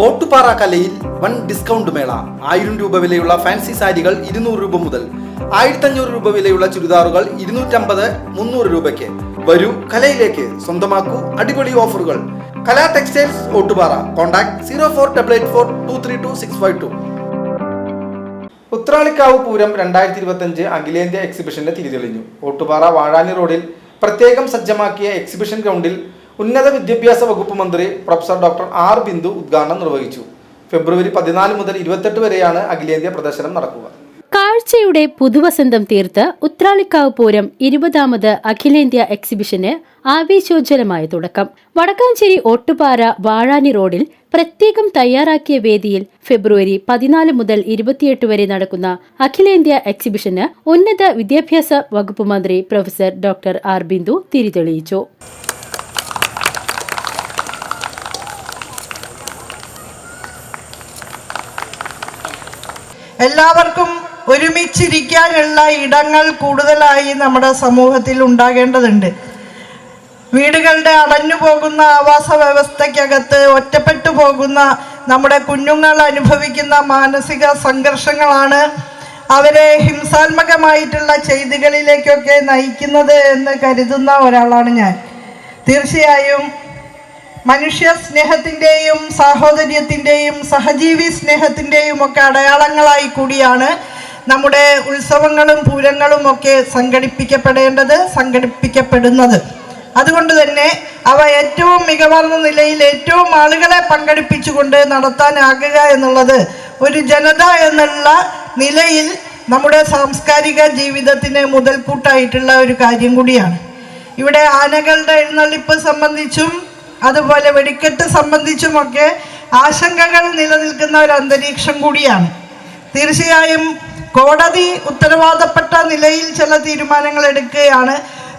ഓട്ടുപാറ കലയിൽ one discount മേള. ആയിരം രൂപ വിലയുള്ള ഫാൻസി സാരികൾ ഇരുന്നൂറ് രൂപ മുതൽ ആയിരത്തഞ്ഞൂറ് രൂപ വിലയുള്ള ചുരിദാറുകൾ ഇരുന്നൂറ്റമ്പത് മുന്നൂറ് രൂപയ്ക്ക്. വരൂ കലയിലേക്ക്. സ്വന്തമാക്കൂ അടിപൊളി ഓഫറുകൾ. Kala textiles Ottupara. Contact zero four double eight four two three two six five two. Uthralikkavu Pooram രണ്ടായിരത്തി ഇരുപത്തഞ്ച് അഖിലേന്ത്യാ എക്സിബിഷന്റെ തിരിതെളിഞ്ഞു ഓട്ടുപാറ വാഴാനി റോഡിൽ പ്രത്യേകം സജ്ജമാക്കിയ എക്സിബിഷൻ ഗ്രൗണ്ടിൽ ഉന്നത വിദ്യാഭ്യാസ വകുപ്പ് മന്ത്രി പ്രൊഫസർ ഡോക്ടർ ആർ ബിന്ദു ഉദ്ഘാടനം നിർവഹിച്ചു. ഫെബ്രുവരി പതിനാല് മുതൽ ഇരുപത്തെട്ട് വരെയാണ് അഖിലേന്ത്യാ പ്രദർശനം നടക്കുക. കാഴ്ചയുടെ പുതുവസന്തം തീർത്ത് ഉത്രാളിക്കാവ് പൂരം ഇരുപതാമത് അഖിലേന്ത്യാ എക്സിബിഷന് ആവേശോജ്വലമായ തുടക്കം. വടക്കാഞ്ചേരി ഓട്ടുപാറ വാഴാനി റോഡിൽ പ്രത്യേകം തയ്യാറാക്കിയ വേദിയിൽ ഫെബ്രുവരി പതിനാല് മുതൽ ഇരുപത്തിയെട്ട് വരെ നടക്കുന്ന അഖിലേന്ത്യാ എക്സിബിഷന് ഉന്നത വിദ്യാഭ്യാസ വകുപ്പ് മന്ത്രി പ്രൊഫസർ ഡോക്ടർ ആർ ബിന്ദു തിരിതെളിയിച്ചു. എല്ലാവർക്കും ഒരുമിച്ചിരിക്കാനുള്ള ഇടങ്ങൾ കൂടുതലായി നമ്മുടെ സമൂഹത്തിൽ ഉണ്ടാകേണ്ടതുണ്ട്. വീടുകളുടെ അടഞ്ഞു പോകുന്ന ആവാസ വ്യവസ്ഥയ്ക്കകത്ത് ഒറ്റപ്പെട്ടു പോകുന്ന നമ്മുടെ കുഞ്ഞുങ്ങൾ അനുഭവിക്കുന്ന മാനസിക സംഘർഷങ്ങളാണ് അവരെ ഹിംസാത്മകമായിട്ടുള്ള ചെയ്തികളിലേക്കൊക്കെ നയിക്കുന്നത് എന്ന് കരുതുന്ന ഒരാളാണ് ഞാൻ. തീർച്ചയായും മനുഷ്യ സ്നേഹത്തിന്റെയും സാഹോദര്യത്തിന്റെയും സഹജീവി സ്നേഹത്തിന്റെയും ഒക്കെ അടയാളങ്ങളായി കൂടിയാണ് നമ്മുടെ ഉത്സവങ്ങളും പൂരങ്ങളും ഒക്കെ സംഘടിപ്പിക്കപ്പെടേണ്ടത് സംഘടിപ്പിക്കപ്പെടുന്നത്. അതുകൊണ്ട് തന്നെ അവ ഏറ്റവും മികവാർന്ന നിലയിൽ ഏറ്റവും ആളുകളെ പങ്കെടുപ്പിച്ചുകൊണ്ട് നടത്താനാകുക എന്നുള്ളത് ഒരു ജനത എന്നുള്ള നിലയിൽ നമ്മുടെ സാംസ്കാരിക ജീവിതത്തിന് മുതൽക്കൂട്ടായിട്ടുള്ള ഒരു കാര്യം കൂടിയാണ്. ഇവിടെ ആനകളുടെ എഴുന്നള്ളിപ്പ് സംബന്ധിച്ചും അതുപോലെ വെടിക്കെട്ട് സംബന്ധിച്ചുമൊക്കെ ആശങ്കകൾ നിലനിൽക്കുന്ന ഒരു അന്തരീക്ഷം കൂടിയാണ്. തീർച്ചയായും കോടതി ഉത്തരവാദപ്പെട്ട നിലയിൽ ചില തീരുമാനങ്ങൾ എടുക്കുകയാണ്.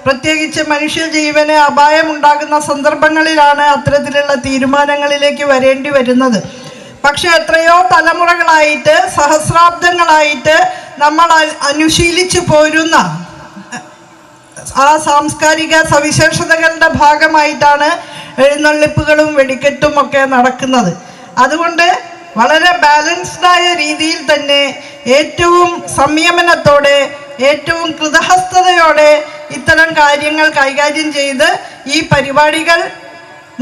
പ്രത്യേകിച്ച് മനുഷ്യ ജീവന് അപായമുണ്ടാകുന്ന സന്ദർഭങ്ങളിലാണ് അത്തരത്തിലുള്ള തീരുമാനങ്ങളിലേക്ക് വരേണ്ടി വരുന്നത്. പക്ഷെ എത്രയോ തലമുറകളായിട്ട് സഹസ്രാബ്ദങ്ങളായിട്ട് നമ്മൾ അനുശീലിച്ചു പോരുന്ന ആ സാംസ്കാരിക സവിശേഷതകളുടെ ഭാഗമായിട്ടാണ് എഴുന്നള്ളിപ്പുകളും വെടിക്കെട്ടും ഒക്കെ നടക്കുന്നത്. അതുകൊണ്ട് വളരെ ബാലൻസ്ഡായ രീതിയിൽ തന്നെ ഏറ്റവും സംയമനത്തോടെ ഏറ്റവും കൃതഹസ്തയോടെ ഇത്തരം കാര്യങ്ങൾ കൈകാര്യം ചെയ്ത് ഈ പരിപാടികൾ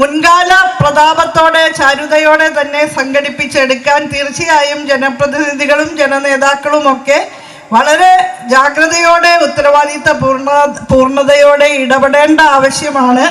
മുൻകാല പ്രതാപത്തോടെ ചാരുതയോടെ തന്നെ സംഘടിപ്പിച്ചെടുക്കാൻ തീർച്ചയായും ജനപ്രതിനിധികളും ജനനേതാക്കളുമൊക്കെ വളരെ ജാഗ്രതയോടെ ഉത്തരവാദിത്ത പൂർണ പൂർണതയോടെ ഇടപെടേണ്ട ആവശ്യമാണ്.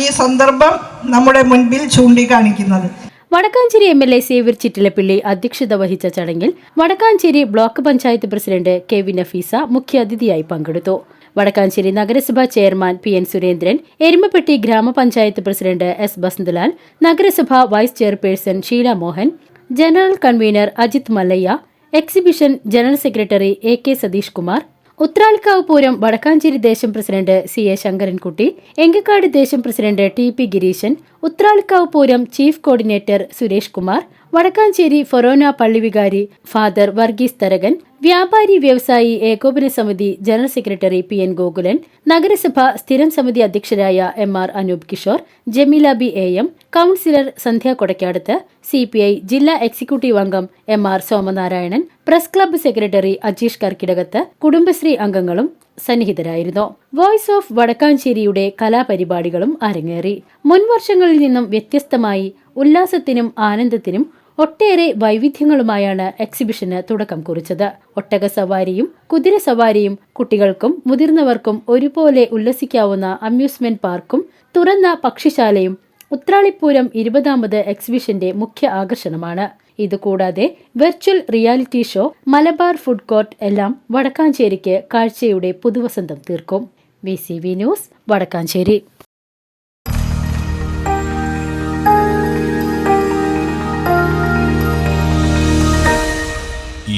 ഈ സന്ദർഭം നമ്മുടെ മുൻപിൽ ചൂണ്ടിക്കാണിക്കുന്നത്. Vadakkanchery M L A Xavier Chittilappilly അധ്യക്ഷത വഹിച്ച ചടങ്ങിൽ Vadakkanchery block panchayat president K V Nafeesa മുഖ്യാതിഥിയായി പങ്കെടുത്തു. വടക്കാഞ്ചേരി നഗരസഭാ chairman P N Surendran Erumapetty ഗ്രാമപഞ്ചായത്ത് പ്രസിഡന്റ് എസ് ബസന്തലാൽ നഗരസഭാ vice chairperson Sheela Mohan general convener Ajith Mallayya exhibition general secretary A K Satheesh Kumar Uthralikkavu Pooram Vadakkanchery ദേശം president C A Sankarankutty Engakkad ദേശം president T P Gireesan Uthralikkavu Pooram chief coordinator Suresh Kumar Vadakkanchery ഫൊറോന പള്ളിവികാരി father Varghese Tharakan വ്യാപാരി വ്യവസായി ഏകോപന സമിതി general secretary P N Gokulan നഗരസഭ സ്ഥിരം സമിതി അധ്യക്ഷരായ M R Anoop Kishore Jameela B A M councillor Sandhya Kodakkadath C P I ജില്ലാ executive അംഗം M R Somanarayanan press club secretary Ajeesh Karkidakath Kudumbashree അംഗങ്ങളും സന്നിഹിതരായിരുന്നു. വോയിസ് ഓഫ് വടക്കാഞ്ചേരിയുടെ കലാപരിപാടികളും അരങ്ങേറി. മുൻവർഷങ്ങളിൽ നിന്നും വ്യത്യസ്തമായി ഉല്ലാസത്തിനും ആനന്ദത്തിനും ഒട്ടേറെ വൈവിധ്യങ്ങളുമായാണ് എക്സിബിഷന് തുടക്കം കുറിച്ചത്. ഒട്ടക സവാരിയും കുതിര സവാരിയും കുട്ടികൾക്കും മുതിർന്നവർക്കും ഒരുപോലെ ഉല്ലസിക്കാവുന്ന അമ്യൂസ്മെന്റ് പാർക്കും തുറന്ന പക്ഷിശാലയും ഉത്രാളിപ്പൂരം ഇരുപതാമത് എക്സിബിഷന്റെ മുഖ്യ ആകർഷണമാണ്. ഇതുകൂടാതെ virtual reality show Malabar food court എല്ലാം വടക്കാഞ്ചേരിക്ക് കാഴ്ചയുടെ പുതുവസന്തം തീർക്കും. V news Vadakkanchery.